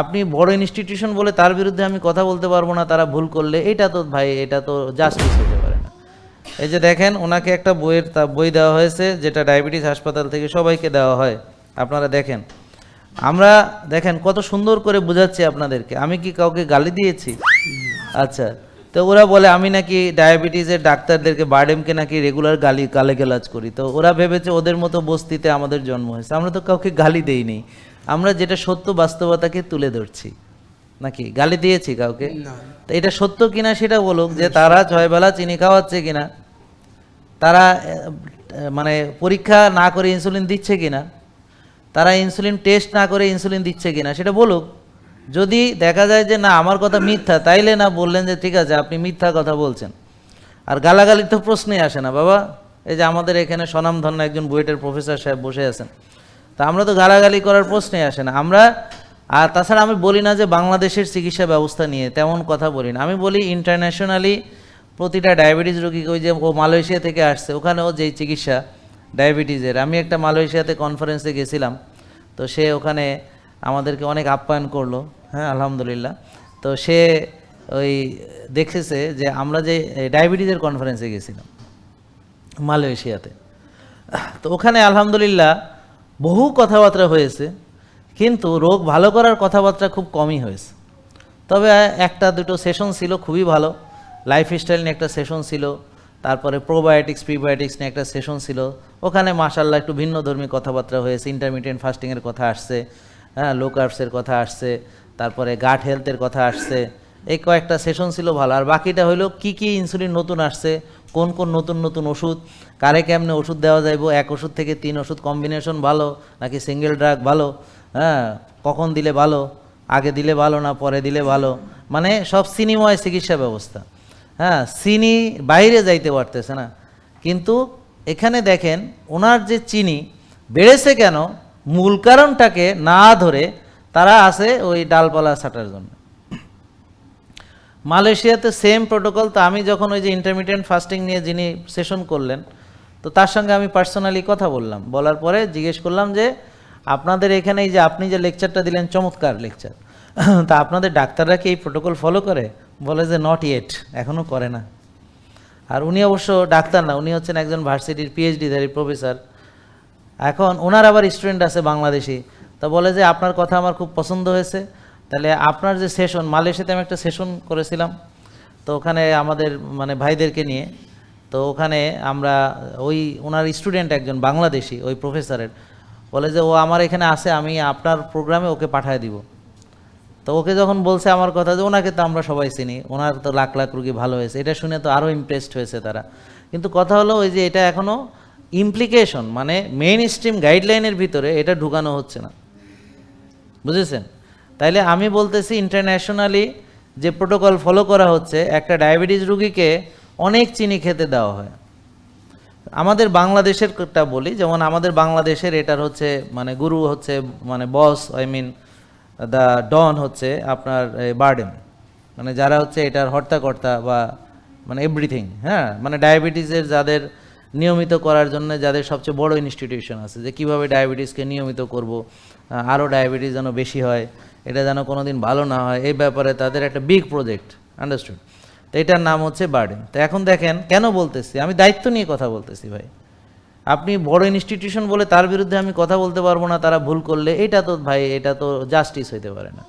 আপনি বড় ইনস্টিটিউশন বলে তার বিরুদ্ধে আমি কথা বলতে পারব না, তারা ভুল করলে, এটা তো ভাই, এটা তো জাস্টিস হতে পারে না। এই যে দেখেন, ওনাকে একটা বইয়ের বই দেওয়া হয়েছে, যেটা ডায়াবেটিস হাসপাতাল থেকে সবাইকে দেওয়া হয়। আপনারা দেখেন, আমরা দেখেন কত সুন্দর করে বোঝাচ্ছি আপনাদেরকে। আমি কি কাউকে গালি দিয়েছি? আচ্ছা তো ওরা বলে, আমি নাকি ডায়াবেটিসের ডাক্তারদেরকে বারডেমকে নাকি রেগুলার গালি গালে গালাজ করি। তো ওরা ভেবেছে ওদের মতো বস্তিতে আমাদের জন্ম হয়েছে। আমরা তো কাউকে গালি দেইনি। আমরা যেটা সত্য বাস্তবতাকে তুলে ধরছি। নাকি? গালি দিয়েছি কাউকে? এটা সত্য কিনা সেটা বলুক যে তারা ছয় বেলা চিনি খাওয়াচ্ছে কিনা? তারা মানে পরীক্ষা না করে ইনসুলিন দিচ্ছে কিনা? তারা ইনসুলিন টেস্ট না করে ইনসুলিন দিচ্ছে কিনা? সেটা বলুক। যদি দেখা যায় যে না আমার কথা মিথ্যা তাইলে না বললেন যে ঠিক আছে আপনি মিথ্যা কথা বলছেন। আর গালাগালির তো প্রশ্নই আসে না বাবা। এই যে আমাদের এখানে স্বনামধন্য একজন বুয়েটের প্রফেসর সাহেব বসে আছেন। তা আমরা তো গালাগালি করার প্রশ্নই আসে না। আমরা, আর তাছাড়া আমি বলি না যে বাংলাদেশের চিকিৎসা ব্যবস্থা নিয়ে তেমন কথা বলি না। আমি বলি ইন্টারন্যাশনালি প্রতিটা ডায়াবেটিস রোগীকে ওই যে ও মালয়েশিয়া থেকে আসছে, ওখানেও যেই চিকিৎসা ডায়াবেটিসের আমি একটা মালয়েশিয়াতে কনফারেন্সে গেছিলাম, তো সে ওখানে আমাদেরকে অনেক আপ্যায়ন করল। হ্যাঁ আলহামদুলিল্লাহ। তো সে ওই দেখেছে যে আমরা যে ডায়াবেটিসের কনফারেন্সে গেছিলাম মালয়েশিয়াতে। তো ওখানে আলহামদুলিল্লাহ বহু কথাবার্তা হয়েছে, কিন্তু রোগ ভালো করার কথাবার্তা খুব কমই হয়েছে। তবে একটা দুটো সেশন ছিল খুবই ভালো লাইফস্টাইল নিয়ে একটা সেশন ছিল, তারপরে প্রোবায়োটিক্স প্রিবায়োটিক্স নিয়ে একটা সেশন ছিল, ওখানে মাসাল্লাহ একটু ভিন্ন ধর্মী কথাবার্তা হয়েছে ইন্টারমিডিয়েন্ট ফাস্টিংয়ের কথা আসছে হ্যাঁ লো কার্বসের কথা আসছে, তারপরে গাট হেলথের কথা আসছে এই কয়েকটা সেশন ছিল ভালো। আর বাকিটা হলো কি কি ইনসুলিন নতুন আসছে, কোন কোন নতুন নতুন ওষুধ, কারে কেমনে ওষুধ দেওয়া যাইব, এক ওষুধ থেকে তিন ওষুধ কম্বিনেশন ভালো, নাকি সিঙ্গেল ড্রাগ ভালো হ্যাঁ কখন দিলে ভালো, আগে দিলে ভালো না পরে দিলে ভালো মানে সব সিনিময় চিকিৎসা ব্যবস্থা। হ্যাঁ চিনি বাইরে যাইতে পারতেছে না। কিন্তু এখানে দেখেন, ওনার যে চিনি বেড়েছে কেন, মূল কারণটাকে না ধরে তারা আছে ওই ডালপালা ছাটার জন্য। মালয়েশিয়াতে সেম প্রোটোকল তো আমি যখন ওই যে ইন্টারমিডিয়েন্ট ফাস্টিং নিয়ে যিনি সেশন করলেন, তো তার সঙ্গে আমি পার্সোনালি কথা বললাম। বলার পরে জিজ্ঞেস করলাম যে, আপনাদের এখানে যে আপনি যে লেকচারটা দিলেন, চমৎকার লেকচার তা আপনাদের ডাক্তাররা কি এই প্রোটোকল ফলো করে? বলে যে নট ইয়েট এখনও করে না। আর উনি অবশ্য ডাক্তার না, উনি হচ্ছেন একজন ভার্সিটির পিএইচডিধারী প্রফেসর। এখন ওনার আবার স্টুডেন্ট আছে বাংলাদেশি। তা বলে যে, আপনার কথা আমার খুব পছন্দ হয়েছে। তাহলে আপনার যে সেশন মালয়েশিয়াতে আমি একটা সেশন করেছিলাম, তো ওখানে আমাদের মানে ভাইদেরকে নিয়ে, তো ওখানে আমরা ওই ওনার স্টুডেন্ট একজন বাংলাদেশি, ওই প্রফেসরের বলে যে ও আমার এখানে আসে, আমি আপনার প্রোগ্রামে ওকে পাঠিয়ে দিব। তো ওকে যখন বলছে আমার কথা, যে ওনাকে তো আমরা সবাই চিনি, ওনার তো লাখ লাখ রুগী ভালো হয়েছে, এটা শুনে তো আরও ইমপ্রেসড হয়েছে তারা। কিন্তু কথা হলো ওই যে এটা এখনও ইমপ্লিকেশন মানে মেইন স্ট্রিম গাইডলাইনের ভিতরে এটা ঢুকানো হচ্ছে না। বুঝেছেন? তাইলে আমি বলতেছি ইন্টারন্যাশনালি যে প্রোটোকল ফলো করা হচ্ছে, একটা ডায়াবেটিস রুগীকে অনেক চিনি খেতে দেওয়া হয়। আমাদের বাংলাদেশেরটা বলি, যেমন আমাদের বাংলাদেশের এটার হচ্ছে মানে গুরু হচ্ছে মানে বস আই মিন দ্য ডন হচ্ছে আপনার বার্ডেন মানে যারা হচ্ছে এটার হর্তাকর্তা বা মানে এভরিথিং হ্যাঁ? মানে ডায়াবেটিসের যাদের নিয়মিত করার জন্য যাদের সবচেয়ে বড় ইনস্টিটিউশন আছে, যে কীভাবে ডায়াবেটিসকে নিয়মিত করব আরও ডায়াবেটিস যেন বেশি হয় এটা যেন কোনো দিন ভালো না হয়, এই ব্যাপারে তাদের একটা বিগ প্রজেক্ট আন্ডারস্টুড তো এটার নাম হচ্ছে বার্ডেন তো এখন দেখেন, কেন বলতেছি? আমি দায়িত্ব নিয়ে কথা বলতেছি ভাই। আপনি বড় ইনস্টিটিউশন বলে তার বিরুদ্ধে আমি কথা বলতে পারব না, তারা ভুল করলে, এটা তো ভাই, এটা তো জাস্টিস হইতে পারে না।